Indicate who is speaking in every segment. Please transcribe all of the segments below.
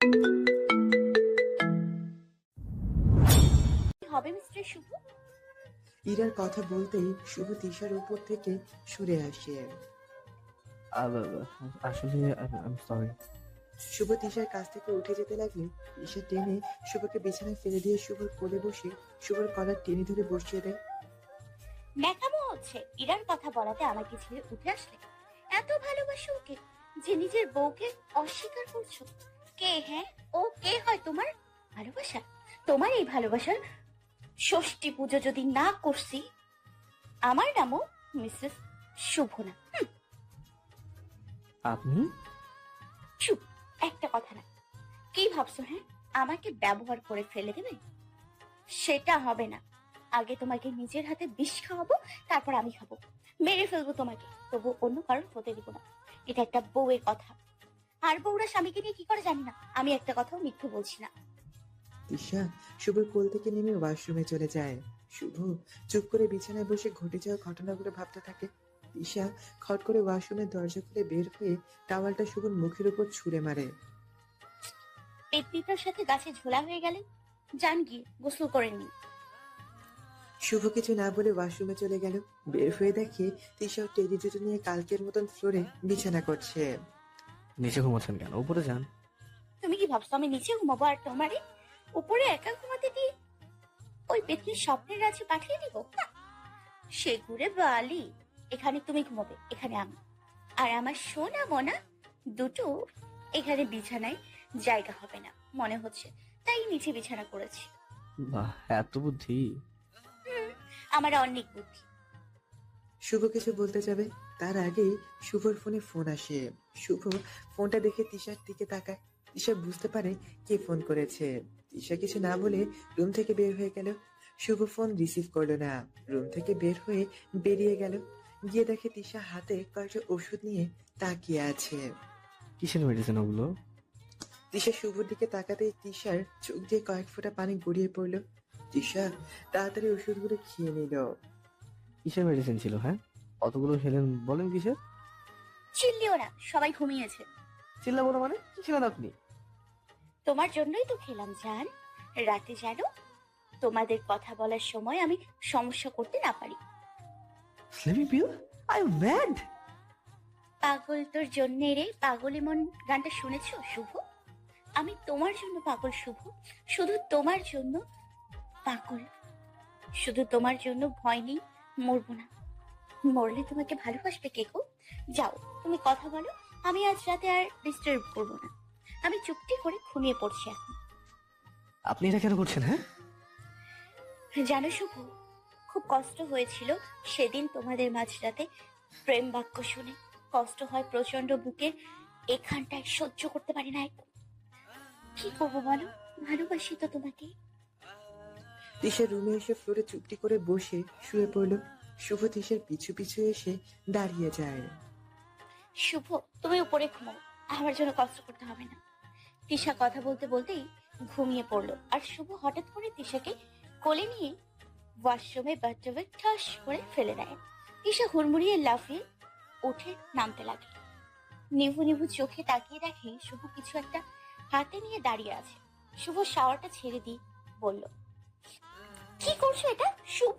Speaker 1: কি হবে মিস্টার শুভ?
Speaker 2: ইরার কথা বলতেই শুভ তিশার উপর থেকে সরে আসে।
Speaker 3: আসলে আমি সরি
Speaker 2: শুভ তিশার কাছ থেকে উঠে যেতে লাগলে তিশা টেনে শুভকে বিছানায় ফেলে দিয়ে শুভর কোলে বসে শুভর কলার টেনে ধরে বসিয়ে দেয়।
Speaker 1: ন্যাকামো হচ্ছে ইরার কথা বলাতে আমাকে ছেড়ে উঠে আসলে। এত ভালোবাসো ওকে যে নিজের বউকে অস্বীকার করছ? কে হ্যাঁ? ও কে হয় তোমার? ভালোবাসা? তোমার এই ভালোবাসার ষষ্ঠী পুজো যদি না করছি আমার নামও মিসেস শুভনা।
Speaker 3: আপনি?
Speaker 1: চুপ একটা কথা না। কি ভাবছ হ্যাঁ? আমাকে ব্যবহার করে ফেলে দেবে? সেটা হবে না। আগে তোমাকে নিজের হাতে বিষ খাওয়াবো তারপর আমি খাব। মেরে ফেলব তোমাকে তবু অন্য কারণ হতে দিব না। এটা একটা বউয়ের কথা। আর বউরা স্বামীকে নিয়ে কি করে জানি না? আমি একটা কথাও মিথ্যে বলছি না।
Speaker 2: তিশা শুভর কোল থেকে নেমে ওয়াশরুমে চলে যায়। শুভ চুপ করে বিছানায় বসে ঘটে যাওয়া ঘটনাগুলো ভাবতে থাকে। তিশা খট করে ওয়াশরুমের দরজা খুলে বের হয়ে টাওয়ালটা শুভর মুখের উপর ছুঁড়ে মারে।
Speaker 1: পেটপিটার সাথে গাছে ঝোলা হয়ে গেলে? যান গিয়ে গোসল করে নি
Speaker 2: শুভ কিছু না বলে ওয়াশরুমে চলে গেল। বের হয়ে দেখে তিশা টেডি জুতো নিয়ে কালকের মতন ফ্লোরে বিছানা করছে।
Speaker 3: নিচে ঘুমাচ্ছেন কেন? উপরে যান।
Speaker 1: তুমি কি ভাবছ আমি নিচে ঘুমাবো আর তোমারে উপরে একা ঘুমাতে দিয়ে ওই পেতনির স্বপ্নের রাজ্যে পাঠিয়ে দিব? না। সে ঘুরে বালি। এখানে তুমি ঘুমাবে এখানে আমি। আর আমার সোনা মনা দুটো এখানে বিছানায় জায়গা হবে না মনে হচ্ছে। তাই নিচে বিছানা করেছি।
Speaker 3: বাহ এত বুদ্ধি।
Speaker 1: আমার অনেক বুদ্ধি।
Speaker 2: শুভ কিছু বলতে যাবে? তার আগেই শুভর ফোনে ফোন আসে। শুভ ফোনটা দেখে তিশার দিকে তাকায়। তিশা বুঝতে পারে কে ফোন করেছে। তিশা কিছু না বলে রুম থেকে বের হয়ে গেল। শুভ ফোন রিসিভ করল না। রুম থেকে বের হয়ে বেরিয়ে গেল। গিয়ে দেখে তিশা হাতে কয়েকটা ওষুধ নিয়ে তাকিয়ে আছে।
Speaker 3: কিসের মেডিসিন ওগুলো?
Speaker 2: তিশা শুভর দিকে তাকাতেই তিশার চোখ দিয়ে কয়েক ফোঁটা পানি গড়িয়ে পড়ল। তিশা তাড়াতাড়ি ওষুধগুলো খেয়ে নিল।
Speaker 3: কিসের মেডিসিন ছিল হ্যাঁ? অতগুলো খেলেন বলেন কিসের?
Speaker 1: চিল্লিও না সবাই ঘুমিয়েছে।
Speaker 3: চিল্লা বলো মানে? কি ছিলেন আপনি?
Speaker 1: তোমার জন্যই তো খেলাম জান। রাতে জানো তোমাদের কথা বলার সময় আমি সমস্যা করতে না পারি।
Speaker 3: Sleepy pill I am mad
Speaker 1: পাগল তোর জন্য রে পাগলি মন গানটা শুনেছো শুভ? আমি তোমার জন্য পাগল শুভ। শুধু তোমার জন্য পাগল। শুধু তোমার জন্য ভয় নেই মরবো না। মরলে তোমাকে ভালোবাসবে কে গো? যাও তুমি কথা বলো আমি আজ রাতে আর ডিস্টার্ব করব না। আমি চুপটি করে ঘুমিয়ে পড়ছি এখন।
Speaker 3: আপনি এটা কেন করছেন হ্যাঁ?
Speaker 1: জানো শুভ খুব কষ্ট হয়েছিল সেদিন তোমাদের মাঝরাতে প্রেম বাক্য শুনে। কষ্ট হয় প্রচণ্ড বুকে এখানটায় সহ্য করতে পারি না একদম কি করব বলো? ভালোবাসি তো তোমাকে।
Speaker 2: তিশা রুমে এসে ফ্লোরে চুপটি করে বসে শুয়ে পড়ল। শুভ তিশার পিছু পিছু এসে দাঁড়িয়ে যায়।
Speaker 1: শুভ, তুমি উপরে ঘুমাও। আমার জন্য কষ্ট করতে হবে না। তিশা কথা বলতে বলতেই ঘুমিয়ে পড়ল। আর শুভ হঠাৎ করে তিশাকে কোলে নিয়ে ওয়াশরুমে বাথটবে ঠাস করে ফেলে দেয়। তিশা হুড়মুড়িয়ে লাফিয়ে উঠে নামতে লাগে। নিভু নিভু চোখে তাকিয়ে দেখে শুভ কিছু একটা হাতে নিয়ে দাঁড়িয়ে আছে। শুভ শাওয়ারটা ছেড়ে দিয়ে বলল কি করছ এটা? শুভ।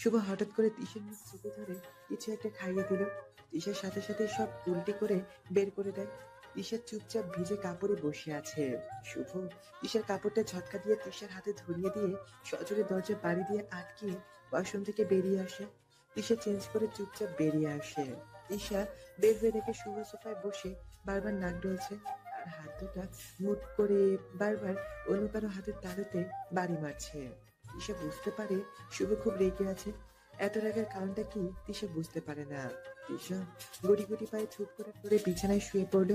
Speaker 2: শুভ হঠাৎ করে তিশার মুখ চেপে ধরে কিছু একটা খাইয়ে দিল। তিশার সাথে সাথে সব উল্টি করে বের করে দেয়। তিশার চুপচাপ ভিজে কাপড়ে বসে আছে। শুভ, তিশার কাপড়টা ঝটকা দিয়ে তিশার হাতে ধরিয়ে দিয়ে সজোরে দরজা বাড়ি দিয়ে আটকে ওয়াশরুম থেকে বেরিয়ে আসে। তিশা চেঞ্জ করে চুপচাপ বেরিয়ে আসে। তিশা বের হয়ে দেখে শুভ সোফায় বসে বারবার নাক ডলছে। আর হাত দুটা মুট করে বারবার অন্য কারও হাতের তালুতে বাড়ি মারছে। তিশা বুঝতে পারে শুভ খুব রেগে আছে। এত রাগের কারণটা কি তিশা বুঝতে পারে না। তিশা গুটি গুটি পায়ে চুপ করে পড়ে বিছানায় শুয়ে পড়ল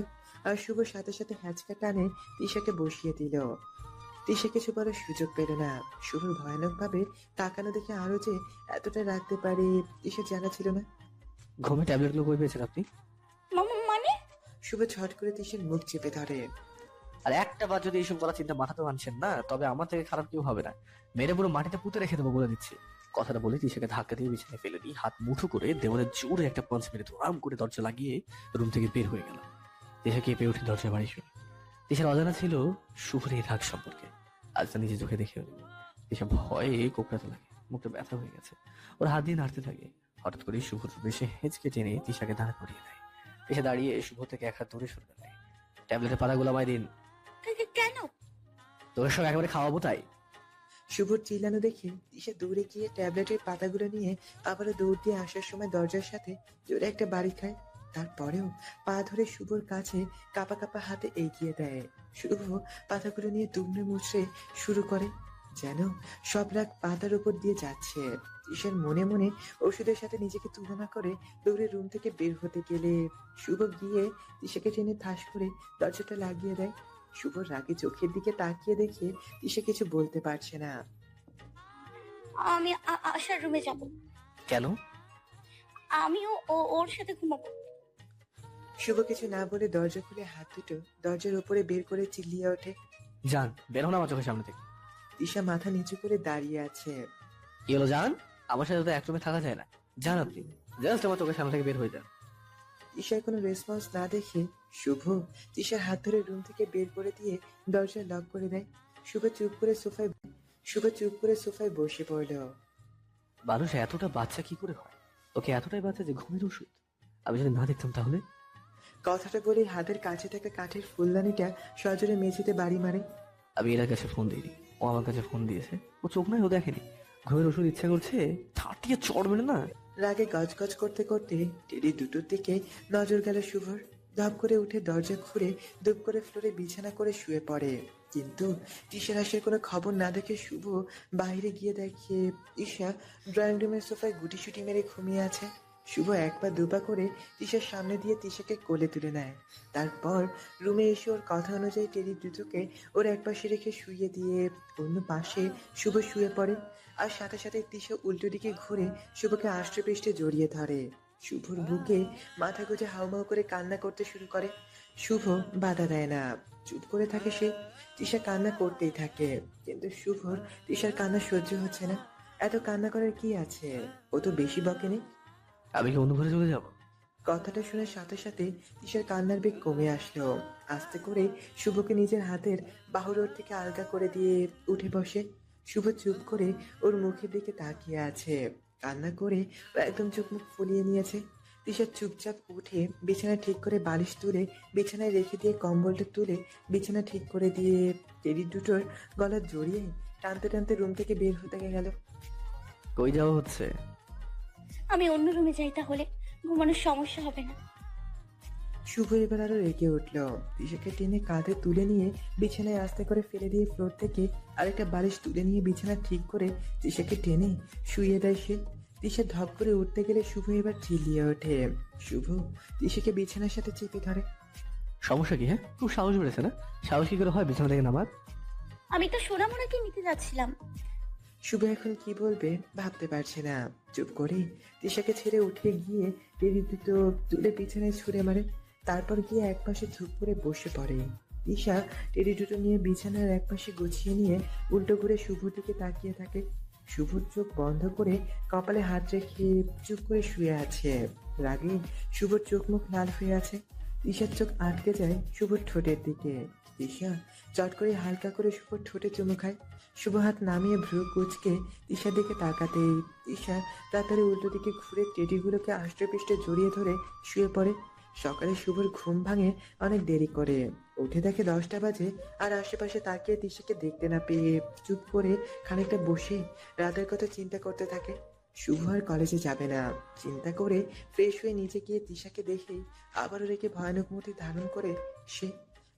Speaker 2: আর শুভ সাথে সাথে হ্যাচকা টানে তিশাকে বসিয়ে দিল। তিশা কিছু বলার সুযোগ পেল না। শুভর ভয়ানক ভাবে তাকানো দেখে আরও যে এতটা রাখতে পারে তিশা জানা ছিল না।
Speaker 3: ঘুমে ট্যাবলেটগুলো কই পেয়েছেন আপনি?
Speaker 1: মানে?
Speaker 2: শুভ ছট করে তিশার মুখ চেপে ধরে।
Speaker 3: আর একটা বার যদি এইসব করার চিন্তা মাথাতে আনছেন না, তবে আমার থেকে খারাপ কেউ হবে না। মেরে পুরো মাটিতে পুঁতে রেখে দেবো বলে দিচ্ছি। কথাটা বলে তিশাকে ধাক্কা দিয়ে বিছানায় ফেলে দিই। হাত মুঠো করে দেওয়ালে জোরে একটা পাঞ্চ মেরে ধরাম করে দরজা লাগিয়ে রুম থেকে বের হয়ে গেল তিশা কেঁপে উঠে দরজা বাড়ি শুনে তিশার অজানা ছিল শুভর এই রাগ সম্পর্কে। আজ তা নিজে চোখে দেখে তিশা ভয়ে কোকড়াতে লাগে। মুখটা ব্যথা হয়ে গেছে। ওর হাত দিয়ে নাড়তে থাকে। হঠাৎ করে শুভর বেশে হেঁচকে টেনে তিশাকে দাঁড় করিয়ে দেয়। তিশা দাঁড়িয়ে শুভ থেকে এক হাত দূরে সরে দেয় ট্যাবলেটের পাতাগুলো আমায় দিন। তোর সব একেবারে খাওয়াবো তাই।
Speaker 2: শুভর চিল্লানো দেখে দিশা দৌড়ে গিয়ে ট্যাবলেটের পাতাগুলো নিয়ে আবারও দৌড় দিয়ে আসার সময় দরজার সাথে জোরে একটা বাড়ি খায়। তারপরেও পা ধরে শুভর কাছে কাপা কাপা হাতে এগিয়ে দেয়। শুভ পাতাগুলো নিয়ে দুমড়ে মুচড়ে শুরু করে, যেন সব রাগ পাতার উপর দিয়ে যাচ্ছে। দিশার মনে মনে ওষুধের সাথে নিজেকে তুলনা করে দৌড়ে রুম থেকে বের হতে গেলে শুভ গিয়ে দিশাকে টেনে ঠাস করে দরজাটা লাগিয়ে দেয়। শুভ রাগে চোখের দিকে তাকিয়ে দেখে দিশা কিছু বলতে পারছে না।
Speaker 1: আমি আ- আশার রুমে যাব।
Speaker 3: কেন?
Speaker 1: আমিও ও- ওর সাথে ঘুমাবো।
Speaker 2: শুভ কিছু না বলে দরজা খুলে হাত দুটো দরজার উপরে বের করে চিল্লিয়ে ওঠে।
Speaker 3: যান বের হন আমার চোখের সামনে থেকে।
Speaker 2: দিশা মাথা নিচু করে দাঁড়িয়ে আছে।
Speaker 3: কি হলো যান আমার সাথে তো এক রুমে থাকা যায় না। যান আপনি জাস্ট আমার চোখের সামনে থেকে বের হয়ে যান।
Speaker 2: দিশার কোনো রেসপন্স না দেখে শুভ দিশার হাত ধরে রুম থেকে বের করে দিয়ে দরজা লক করে দেয়। শুভ চুপ করে সোফায় শুভ চুপ করে সোফায় বসে পড়ল।
Speaker 3: মানুষ এতটা বাচ্চা কি করে হয়? ওকে এতটাই বাচ্চা যে ঘুমের ওষুধ। আমি যদি না দেখতাম তাহলে?
Speaker 2: কথাটা বলে হাতের কাছে থাকা কাঠের ফুলদানিটা সজোরে মেঝেতে বাড়ি মারে।
Speaker 3: আমি এর কাছে ফোন দিইনি। ও আমার কাছে ফোন দিয়েছে। ও চোখ নাই ও দেখেনি। ঘুমের ওষুধ ইচ্ছা করছে ঠাটিয়ে চড় মেরে না?
Speaker 2: রাগে গজগজ করতে করতে টেরি দুটোর দিকে নজর গেল শুভর। ধপ করে উঠে দরজা খুলে দুপ করে ফ্লোরে বিছানা করে শুয়ে পড়ে। কিন্তু তিশার আসার কোনো খবর না দেখে শুভ বাইরে গিয়ে দেখে, ঈশা ড্রয়িং রুমের সোফায় গুটি সুটি মেরে ঘুমিয়ে আছে। শুভ এক পা করে তিশার সামনে দিয়ে তিশাকে কোলে তুলে নেয়। তারপর রুমে এসে ওর কথা অনুযায়ী টেরি দুটোকে ওর এক পাশে রেখে শুয়ে দিয়ে অন্য পাশে শুভ শুয়ে পড়ে। আর সাথে সাথে তিশা উল্টো দিকে ঘুরে শুভকে আষ্টপৃষ্টে জড়িয়ে ধরে। শুভর বুকে মাথা গুজে হাউমাউ করে কান্না করতে শুরু করে। শুভ বাধা দেয় না। চুপ করে থাকে সে। তিশা কান্না করতেই থাকে। কিন্তু শুভর তৃষার কান্না সহ্য হচ্ছে না। এত কান্না করার কি আছে? ও তো বেশি বকেনি
Speaker 3: আমি কি অন্য ঘরে চলে যাব?
Speaker 2: কথাটা শোনার সাথে সাথে তৃষার কান্নার বেগ কমে আসলো। আস্তে করে শুভকে নিজের হাতের বাহুর থেকে আলগা করে দিয়ে উঠে বসে। শুভ চুপ করে ওর মুখের দিকে তাকিয়ে আছে। কান্না করে ও একদম চোখ মুখ ফুলিয়ে নিয়েছে। তিশা চুপচাপ উঠে বিছানা ঠিক করে বালিশ তুলে বিছানায় রেখে দিয়ে কম্বলটা তুলে বিছানা ঠিক করে দিয়ে টেডি দুটোর গলা জড়িয়ে টানতে টানতে রুম থেকে বের হতে গেল।
Speaker 3: কই যাওয়া হচ্ছে?
Speaker 1: আমি অন্য রুমে যাই তাহলে ঘুমানোর সমস্যা হবে না।
Speaker 2: শুভ এবার আরও রেগে উঠল। তিশাকে টেনে কাঁধে তুলে নিয়ে বিছানায় আস্তে করে ফেলে দিয়ে ফ্লোর থেকে আরেকটা বালিশ তুলে নিয়ে বিছানা ঠিক করে তিশাকে টেনে শুইয়ে দেয় সে। তিশা ধপ করে উঠতে গেলে শুভ এবার চিল্লিয়ে ওঠে। শুভ তিশাকে বিছানার সাথে চেপে ধরে।
Speaker 3: সমস্যা কি হ্যাঁ? খুব সাহস বেড়েছে না? সাহস কি করে হয় বিছানা থেকে নামার?
Speaker 1: আমি তো সোনামোনাকে নিতে যাচ্ছিলাম।
Speaker 2: শুভ এখন কি বলবে ভাবতে পারছে না। চুপ করে তিশাকে ছেড়ে উঠে গিয়ে টেরি দুটো তুলে বিছানায় ছুঁড়ে মারে। তারপর গিয়ে একপাশে ঝুঁক করে বসে পড়ে। ঈশা টেরি দুটো নিয়ে বিছানার একপাশে গুছিয়ে নিয়ে উল্টো করে শুভর দিকে তাকিয়ে থাকে। শুভর চোখ বন্ধ করে কপালে হাত রেখে চুপ করে শুয়ে আছে। রাগে শুভর চোখ মুখ লাল হয়ে আছে। ঈশার চোখ আটকে যায় শুভর ঠোঁটের দিকে। ঈশা চট করে হালকা করে শুভর ঠোঁটে চুমু খায়। শুভ হাত নামিয়ে ভ্রু কুচকে ঈশার দিকে তাকাতে ঈশা তাড়াতাড়ি উল্টো দিকে ঘুরে টেডিগুলোকে আষ্টপৃষ্টে জড়িয়ে ধরে শুয়ে পড়ে। সকালে শুভর ঘুম ভাঙে অনেক দেরি করে। উঠে দেখে দশটা বাজে আর আশেপাশে তাকিয়ে তিশাকে দেখতে না পেয়ে চুপ করে খানিকটা বসে রাতের কথা চিন্তা করতে থাকে। শুভ আর কলেজে যাবে না। চিন্তা করে ফ্রেশ হয়ে নিচে গিয়ে তিশাকে দেখে আবারও রেখে ভয়ানক মূর্তি ধারণ করে সে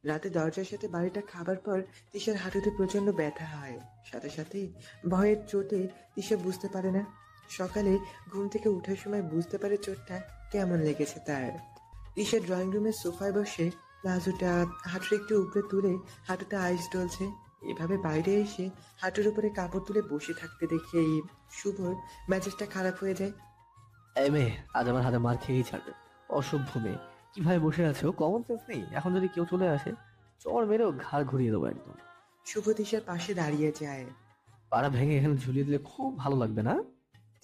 Speaker 2: রাতে দরজার সাথে বাড়িটা খাবার পর তিশার হাঁটুতে প্রচণ্ড ব্যথা হয়। সাথে সাথে ভয়ের চোটে তিশা বুঝতে পারে না। সকালে ঘুম থেকে ওঠার সময় বুঝতে পারে চোটটা কেমন লেগেছে তার। তিশা ড্রয়িং রুমের সোফায় বসে প্লাজোটা হাঁটুর একটু উপরে তুলে হাঁটুটা আইস ডলছে। এভাবে বাইরে এসে হাঁটুর উপরে কাপড় তুলে বসে থাকতে দেখে এই শুভর মেজাজটা খারাপ হয়ে যায়।
Speaker 3: এই মেয়ে আজ আমার হাতে মার খেয়েই ছাড়বে। অসভ্য মেয়ে। কীভাবে বসে আছো? কমন সেন্স নেই। এখন যদি কেউ চলে আসে চড় মেরেও ঘাড় ঘুরিয়ে দেবো একদম।
Speaker 2: শুভ তিশার পাশে দাঁড়িয়ে যায়।
Speaker 3: পাড়া ভেঙে এখানে ঝুলিয়ে দিলে খুব ভালো লাগবে না?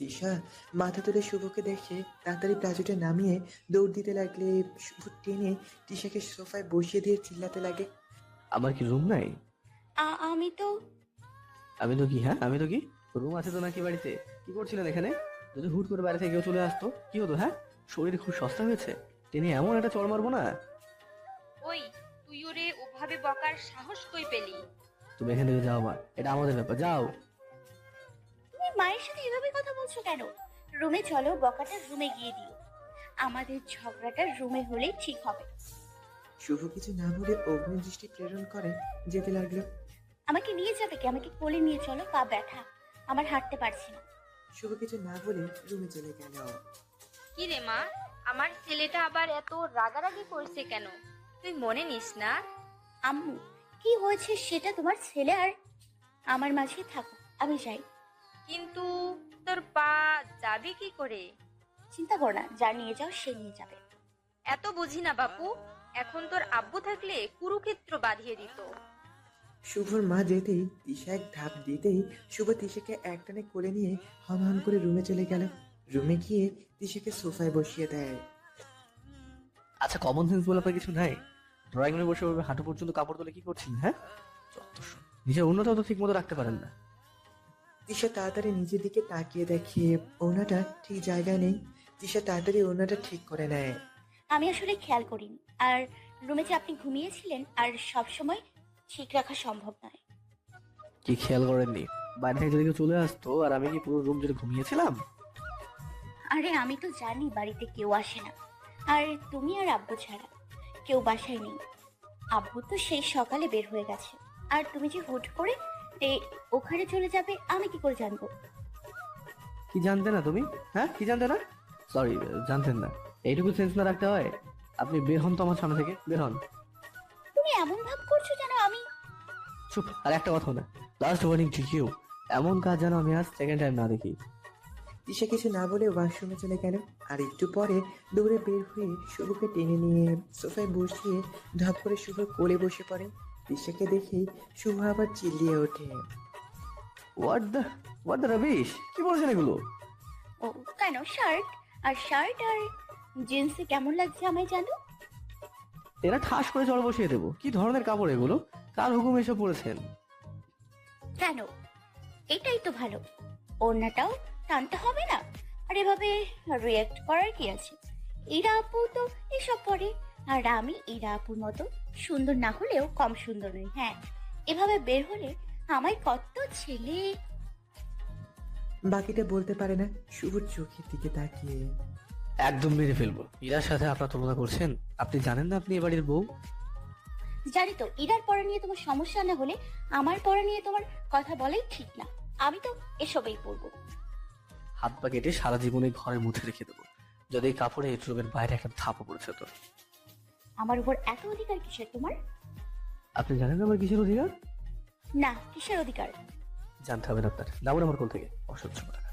Speaker 2: তিশা মাথা তুলে শুভকে দেখে তাড়াতাড়ি প্লাজোটা নামিয়ে দৌড় দিতে লাগলে শুভ টেনে তিশাকে সোফায় বসিয়ে দিয়ে চিল্লাতে লাগে।
Speaker 3: আমার কি রুম নাই?
Speaker 1: আ- আমি তো
Speaker 3: আমি তো কি হ্যাঁ আমি তো কি? রুম আছে তো নাকি বাড়িতে? কি করছিলেন এখানে? যদি হুট করে বাড়ি থেকে কেউ চলে আসতো কি হতো হ্যাঁ? শরীর খুব সস্তা হয়েছে। টেনে এমন একটা চড় মারবো না।
Speaker 4: ওই তুই ওরে ওভাবে বকার সাহস কই পেলি?
Speaker 3: তুমি এখান থেকে যাও মা। এটা আমাদের ব্যাপার যাও।
Speaker 1: মায়ের সাথে এভাবে কথা বলছো কেন? রুমে চলো বকাটা রুমে গিয়ে দিও। আমাদের ঝগড়াটা রুমে হলেই ঠিক হবে।
Speaker 2: শুভ কিছু না বলে অগ্নি দৃষ্টি প্রেরণ করে যেতে লাগল।
Speaker 1: আমাকে নিয়ে যাবে কি? আমাকে কোলে নিয়ে চলো পা ব্যথা। আমার হাঁটতে পারছি না।
Speaker 2: শুভ কিছু না বলে রুমে চলে গেল।
Speaker 4: কি রে মা আমার ছেলেটা আবার এত রাগারাগি করছে কেন? তুই মনে নিস না?
Speaker 1: আম্মু কি হয়েছে সেটা তোমার ছেলে আর আমার মাঝে থাকো আমি যাই।
Speaker 4: কিন্তু তোর পা যাবে কি করে?
Speaker 1: চিন্তা কর না যা নিয়ে যাও সে নিয়ে যাবে।
Speaker 4: এত বুঝি না বাপু এখন তোর আব্বু থাকলে কুরুক্ষেত্র বাঁধিয়ে দিত।
Speaker 2: শুভর মা যেতেই তিশা এক ধাপ দিতেই শুভ তিশাকে একটানে কোলে নিয়ে হন হন করে রুমে চলে গেল। রুমে গিয়ে তিশাকে সোফায় বসিয়ে দেয়।
Speaker 3: আচ্ছা কমন সেন্স বলে আপনার কিছু নাই? ড্রয়িং রুমে বসে হাঁটু পর্যন্ত কাপড় তুলে কি করছেন হ্যাঁ। নিজের উন্নতও তো ঠিক মতো রাখতে পারেন না।
Speaker 2: তিশা তাড়াতাড়ি নিজের দিকে তাকিয়ে দেখে ওনাটা ঠিক জায়গায় নেই। তিশা তাড়াতাড়ি ওনাটা ঠিক করে নেয়।
Speaker 1: আমি আসলে খেয়াল করিনি। আর রুমে যে আপনি ঘুমিয়েছিলেন আর সব সময় ঠিক রাখা সম্ভব নয়।
Speaker 3: কি খেয়াল করেননি? বাইরে থেকে যদি কেউ চলে আসতো আর আমি কি পুরো রুম জুড়ে ঘুমিয়েছিলাম?
Speaker 1: আরে আমি তো জানি বাড়িতে কেউ আসে না। আর তুমি আর আব্বু ছাড়া কেউ বাসায় নেই। আব্বু তো সেই সকালে বের হয়ে গেছে। আর তুমি যে হুট করে এ, ওখানে চলে যাবে আমি কি করে জানব?
Speaker 3: কি জানতে না তুমি? হ্যাঁ কি জানতে না? সরি জানতেন না। এইটুকু সেন্স না রাখতে হয়? আপনি বের হন তো আমার সামনে থেকে বের হন।
Speaker 1: তুমি এমন ভাব করছ যেন আমি
Speaker 3: চুপ আর একটা কথা না লাস্ট ওয়ার্নিং টু ইউ এমন কাজ যেন আমি আজ সেকেন্ড টাইম না দেখি।
Speaker 2: তিশা কিছু না বলে ওয়াশরুমে চলে গেল আর একটু পরে দৌড়ে বের হয়ে শুভকে টেনে নিয়ে সোফায় বসিয়ে ধপ করে শুভ কোলে বসে পড়ে। তিশাকে দেখেই শুভ আবার চিল্লিয়ে ওঠে।
Speaker 3: What the what the rubbish কি বলছেন এগুলো?
Speaker 1: ও কেন শার্ট আর শার্ট আর জিন্সে কেমন লাগছে আমায় জানো?
Speaker 3: এরা ঠাস করে জল বসিয়ে দেবো। কি ধরনের কাপড় এগুলো? কার হুকুম এসে পড়েছেন
Speaker 1: কেন? এটাই তো ভালো। ওড়নাটাও টানতে হবে না। আর এভাবে রিয়াক্ট করার কি আছে? ইরা আপু তো এসব পরে। আর আমি ইরা আপুর মতো সুন্দর না হলেও কম সুন্দর নই হ্যাঁ। এভাবে বের হলে আমায় কত ছেলে।
Speaker 2: বাকিটা বলতে পারে না শুভর চোখের দিকে তাকিয়ে।
Speaker 3: একদম মেরে ফেলব। ইরার সাথে আপনার তুলনা করছেন? আপনি জানেন না আপনি এ বাড়ির বউ?
Speaker 1: জানি তো ইরার পড়া নিয়ে তোমার সমস্যা না হলে আমার পড়া নিয়ে তোমার কথা বলাই ঠিক না। আমি তো এসবেই পড়ব।
Speaker 3: হাত পা কেটে সারা জীবনে ঘরের মধ্যে রেখে দেবো। যদি কাপড়ে রুমের বাইরে একটা ধাপও পড়েছে তো
Speaker 1: আমার উপর এত অধিকার কিসের তোমার?
Speaker 3: আপনি জানেন আমার কিসের অধিকার?
Speaker 1: না কিসের অধিকার?
Speaker 3: জানতে হবে না আপনার আমার কোল থেকে অসহ্য কথা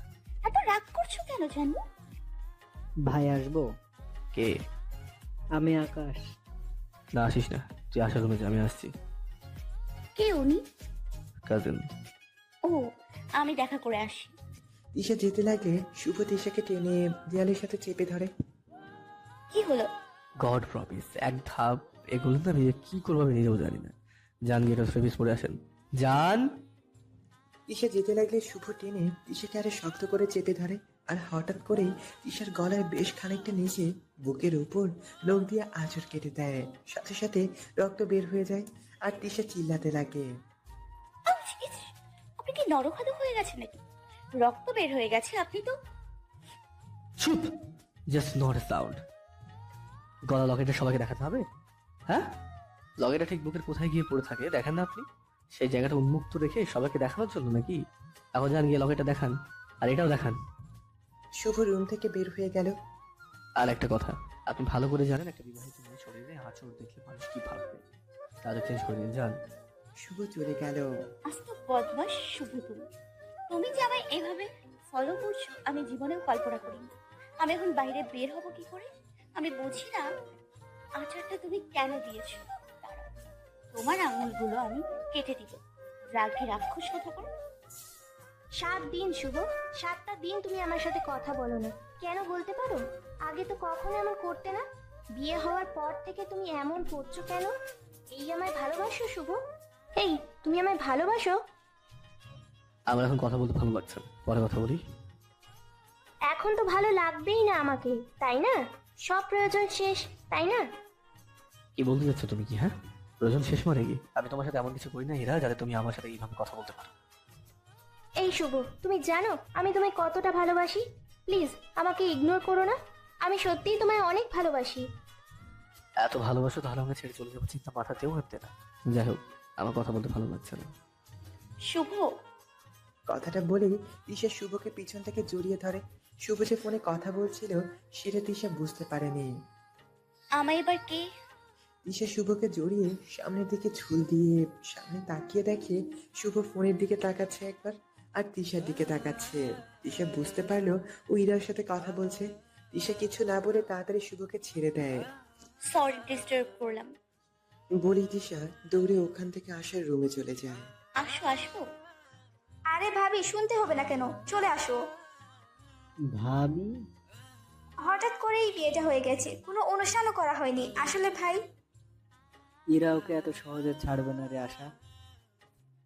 Speaker 1: এত রাগ করছ কেন জানো?
Speaker 5: ভাই আসব?
Speaker 3: কে?
Speaker 5: আমি আকাশ।
Speaker 3: না আসিস না তুই আসার রুমে যা, আমি আসছি।
Speaker 1: কে উনি?
Speaker 3: কাজিন।
Speaker 1: ও আমি দেখা করে আসি।
Speaker 2: তিশা যেতে লাগে শুভ তিশাকে টেনে দেয়ালের সাথে চেপে ধরে।
Speaker 1: কি হলো?
Speaker 3: গড প্রমিস এক ধাপ এগুলো না আমি কি করব আমি নিজেও জানি না। যান গিয়ে সার্ভিস পরে আসেন। যান
Speaker 2: তিশা যেতে লাগলে শুভ টেনে তিশাকে আরও শক্ত করে চেপে ধরে আর হঠাৎ করে তিশার গলায় বেশ খানিকটা নিচে বুকের উপর লোক দিয়ে আঁচড় কেটে দেয়। সাথে সাথে রক্ত বের হয়ে যায় আর তিশা চিল্লাতে লাগে।
Speaker 1: আপনি কি নরখাদক হয়ে গেছে নাকি? রক্ত বের হয়ে গেছে আপনি তো
Speaker 3: চুপ! জাস্ট নট সাউন্ড গলা লকেটটা সবাইকে দেখাতে হবে? হ্যাঁ? লকেটটা ঠিক বুকের কোথায় গিয়ে পড়ে থাকে দেখেন না আপনি? সেই জায়গাটা উন্মুক্ত রেখে সবাইকে দেখানোর জন্য নাকি? এখন যান গিয়ে লকেটটা দেখান আর এটাও দেখান।
Speaker 2: শুভ রুম থেকে বের হয়ে গেল।
Speaker 3: আর একটা কথা আপনি ভালো করে জানেন একটা বিবাহিত মেয়ে শরীরে আচরণ দেখলে মানুষ কি ভাববে তাদের চেঞ্জ করে দিন যান।
Speaker 2: শুভ চলে গেল।
Speaker 1: আজ তো বদমাস শুভ তুমি। তুমি যে আমায় এভাবে ফলো করছ আমি জীবনেও কল্পনা করিনি। আমি এখন বাইরে বের হব কি করে? আমি বুঝি না আচারটা তুমি কেন দিয়েছ? তোমার আঙুলগুলো আমি কেটে দিব। রাগে রাক্ষস কথা করো
Speaker 6: সাত দিন শুভ। সাতটা দিন তুমি আমার সাথে কথা বলো না কেন বলতে পারো? আগে তো কখনো এমন করতে না। বিয়ে হওয়ার পর থেকে তুমি এমন করছ কেন? এই আমায় ভালোবাসো শুভ। এই তুমি আমায় ভালোবাসো?
Speaker 3: আমার এখন কথা বলতে ভালো লাগছে পরে কথা বলি।
Speaker 6: এখন তো ভালো লাগবেই না আমাকে তাই না? সব প্রয়োজন শেষ তাই না?
Speaker 3: কি বলতে যাচ্ছ তুমি কি হ্যাঁ? প্রয়োজন শেষ মানে কি? আমি তোমার সাথে এমন কিছু করি না এরা যাতে তুমি আমার সাথে এইভাবে কথা বলতে পারো।
Speaker 6: এই শুভ তুমি জানো আমি তোমায় কতটা ভালোবাসি? প্লিজ আমাকে ইগনোর করো না। আমি সত্যিই তোমায় অনেক ভালোবাসি।
Speaker 3: এত ভালোবাসো তাহলে আমাকে ছেড়ে চলে যাব চিন্তা মাথাতেও ভাবতে না। যাই হোক আমার কথা বলতে ভালো লাগছে না।
Speaker 1: শুভ।
Speaker 2: কথাটা বলে তিশা শুভকে পিছন থেকে জড়িয়ে ধরে। শুভ যে ফোনে কথা বলছিল সেটা তিশা বুঝতে পারেনি।
Speaker 1: আমায় এবার কে?
Speaker 2: তিশা শুভকে জড়িয়ে সামনের দিকে ঝুল দিয়ে সামনে তাকিয়ে দেখে শুভ ফোনের দিকে তাকাচ্ছে একবার আর তিশার দিকে তাকাচ্ছে। তিশা বুঝতে পারল ও ইরার সাথে কথা বলছে। তিশা কিছু না বলে তাড়াতাড়ি শুভকে ছেড়ে দেয়।
Speaker 1: সরি ডিস্টার্ব করলাম।
Speaker 2: বলি তিশা দৌড়ে ওখান থেকে আসার রুমে চলে যায়।
Speaker 1: আসো আসব
Speaker 7: আরে ভাবি শুনতে হবে না কেন? চলে আসো।
Speaker 5: ভাবি?
Speaker 7: হঠাৎ করেই বিয়েটা হয়ে গেছে। কোনো অনুষ্ঠানও করা হয়নি। আসলে ভাই?
Speaker 5: ইরা ওকে এত সহজে ছাড়বে না রে আশা।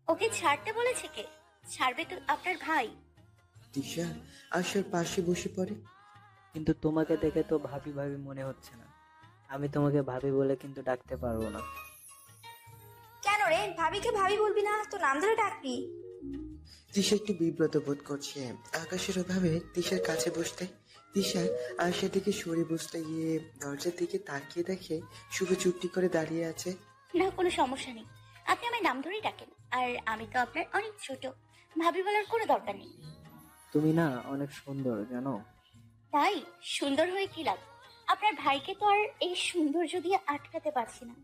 Speaker 1: ওকে ছাড়তে বলেছে কে? ছাড়বে তো আপনার ভাই।
Speaker 2: তিশা আশার পাশে বসে পড়ে।
Speaker 5: কিন্তু তোমাকে দেখে তো ভাবি ভাবি মনে হচ্ছে না। আমি তোমাকে ভাবি বলে কিন্তু ডাকতে পারব না।
Speaker 7: কেন রে? ভাবিকে ভাবি বলবি না? তো নাম ধরে ডাকবি।
Speaker 2: তিশা একটু বিব্রত বোধ করছে। আকাশের অভাবে তিশার কাছে বসতে তিশা আশার দিকে সরে বসতে গিয়ে দরজার দিকে তাকিয়ে দেখে শুভ চুপটি করে দাঁড়িয়ে আছে।
Speaker 1: না কোনো সমস্যা নেই। আপনি আমার নাম ধরেই ডাকেন আর আমি তো আপনার অনেক ছোট। ভাবি বলার কোনো দরকার নেই।
Speaker 5: তুমি না অনেক সুন্দর জানো?
Speaker 1: তাই? সুন্দর হয়ে কি লাভ? আপনার ভাইকে তো আর এই সৌন্দর্য দিয়ে আটকাতে পারছি না।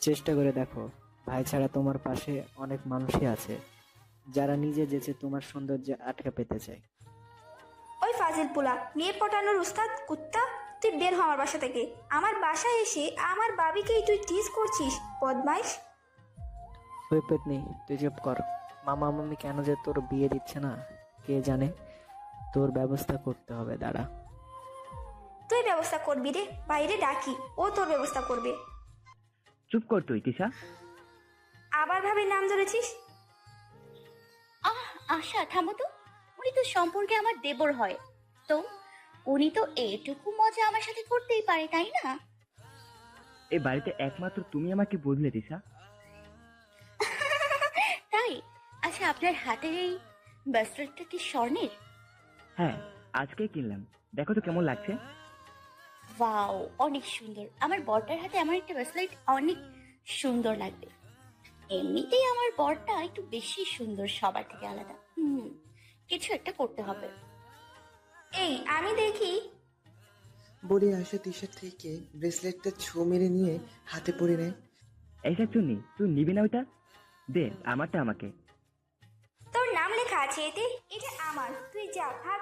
Speaker 5: চেষ্টা করে দেখো ভাই ছাড়া তোমার পাশে অনেক মানুষই আছে। যারা নিজে যেচে তোমার সৌন্দর্যে আটকে পেতে চায়।
Speaker 7: ওই ফাজিল পোলা মেয়ে পটানোর উস্তাদ কুত্তা তুই বের হ আমার বাসা থেকে। আমার বাসায় এসে আমার বাবিকেই তুই টিজ করছিস বদমাইশ।
Speaker 5: ওই পেতনি তুই চুপ কর। মামা মামি কেন যে তোর বিয়ে দিচ্ছে না কে জানে? তোর ব্যবস্থা করতে হবে দাঁড়া।
Speaker 7: তুই ব্যবস্থা করবি রে বাইরে ডাকি ও তোর ব্যবস্থা করবে।
Speaker 8: চুপ কর তুই তিশা।
Speaker 7: আবার ভাবে নাম ধরেছিস?
Speaker 1: আহ আশা থামো তো। উনি তো সম্পর্কে আমার দেবর হয়। তো উনি তো এটুকু মজা আমার সাথে করতেই পারে তাই না?
Speaker 8: এই বাড়িতে একমাত্র তুমি আমাকে বদলে তিশা
Speaker 1: তাই? আচ্ছা আপনার হাতের এই ব্রেসলেটটা কি স্বর্ণের?
Speaker 8: হ্যাঁ আজকেই কিনলাম। দেখো তো কেমন লাগছে।
Speaker 1: ওয়াও অনেক সুন্দর। আমার বরটার হাতে আমার একটা ব্রেসলেট অনেক সুন্দর লাগবে। এমনিতেই আমার বরটা একটু বেশি সুন্দর সবার থেকে আলাদা। হুম কিছু একটা করতে হবে।
Speaker 7: এই আমি দেখি।
Speaker 2: বলে আসা তিশার থেকে ব্রেসলেটটা ছো মেরে নিয়ে হাতে পরে নেয়
Speaker 8: এই শাকচুন্নি তুই নিবি না ওইটা? দে আমারটা আমাকে।
Speaker 7: তোর নাম লেখা আছে এতে? এটা আমার। তুই যা ভাগ।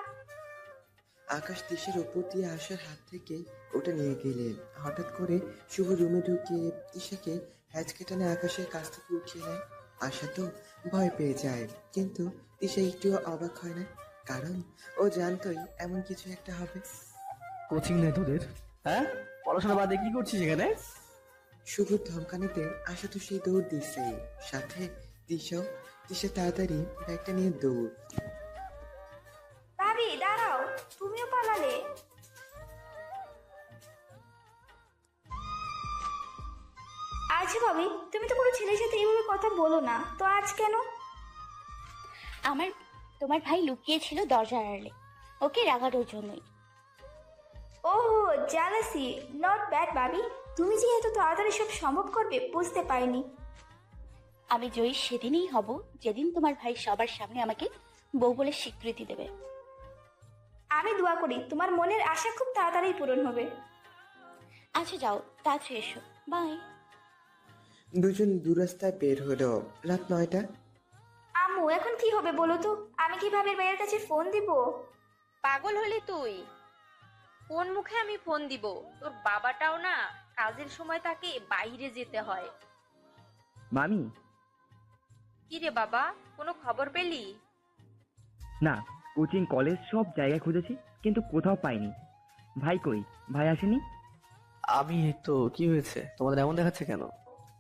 Speaker 2: আকাশ তিশার ওপর দিয়ে আসার হাত থেকে ওটা নিয়ে গেলে হঠাৎ করে শুভ রুমে ঢুকে তিশাকে হ্যাচকে টানে আকাশের কাছ থেকে উঠিয়ে নেয়। আশা তো ভয় পেয়ে যায় কিন্তু তিশা একটুও অবাক হয় না কারণ ও জানতোই এমন কিছু একটা হবে।
Speaker 3: কোচিং নেই তোদের? হ্যাঁ? পড়াশোনা বাদে কি করছিস এখানে?
Speaker 2: শুভ ধমকানিতে আশা তো সেই দৌড় দিচ্ছে সাথে তিশাও তিশা তাড়াতাড়ি ব্যাগটা নিয়ে দৌড়।
Speaker 7: ভাবি তুমি তো কোনো ছেলের সাথে এইভাবে কথা বলো না। তো আজ কেন?
Speaker 1: আমার তোমার ভাই লুকিয়েছিল দরজার আড়ালে। ওকে রাগানোর জন্যই।
Speaker 7: ও জালাসি নট ব্যাড ভাবি তুমি যে এত তাড়াতাড়ি সব সম্ভব করবে বুঝতে পারিনি।
Speaker 1: আমি জয়ী সেদিনই হব যেদিন তোমার ভাই সবার সামনে আমাকে বউ বলে স্বীকৃতি দেবে।
Speaker 7: আমি দোয়া করি তোমার মনের আশা খুব তাড়াতাড়ি পূরণ হবে।
Speaker 1: আচ্ছা যাও তাড়াতাড়ি এসো। বাই।
Speaker 2: দুজন দুরাস্তায় বের হলো রাত নয়টা।
Speaker 7: আম্মু এখন কি হবে বলো তো? আমি কি ভাবির ভাইয়ের কাছে ফোন দিব?
Speaker 4: পাগল হলি তুই। কোন মুখে আমি ফোন দিব? তোর বাবাটাও না কাজের সময় তাকে বাইরে যেতে হয়।
Speaker 8: মামি?
Speaker 4: কি রে বাবা কোনো খবর পেলি?
Speaker 8: না কোচিং কলেজ সব জায়গায় খুঁজেছি কিন্তু কোথাও পাইনি। ভাই কই? ভাই আসেনি?
Speaker 3: আমি এই তো কি হয়েছে? তোমাদের এমন দেখাচ্ছে কেন?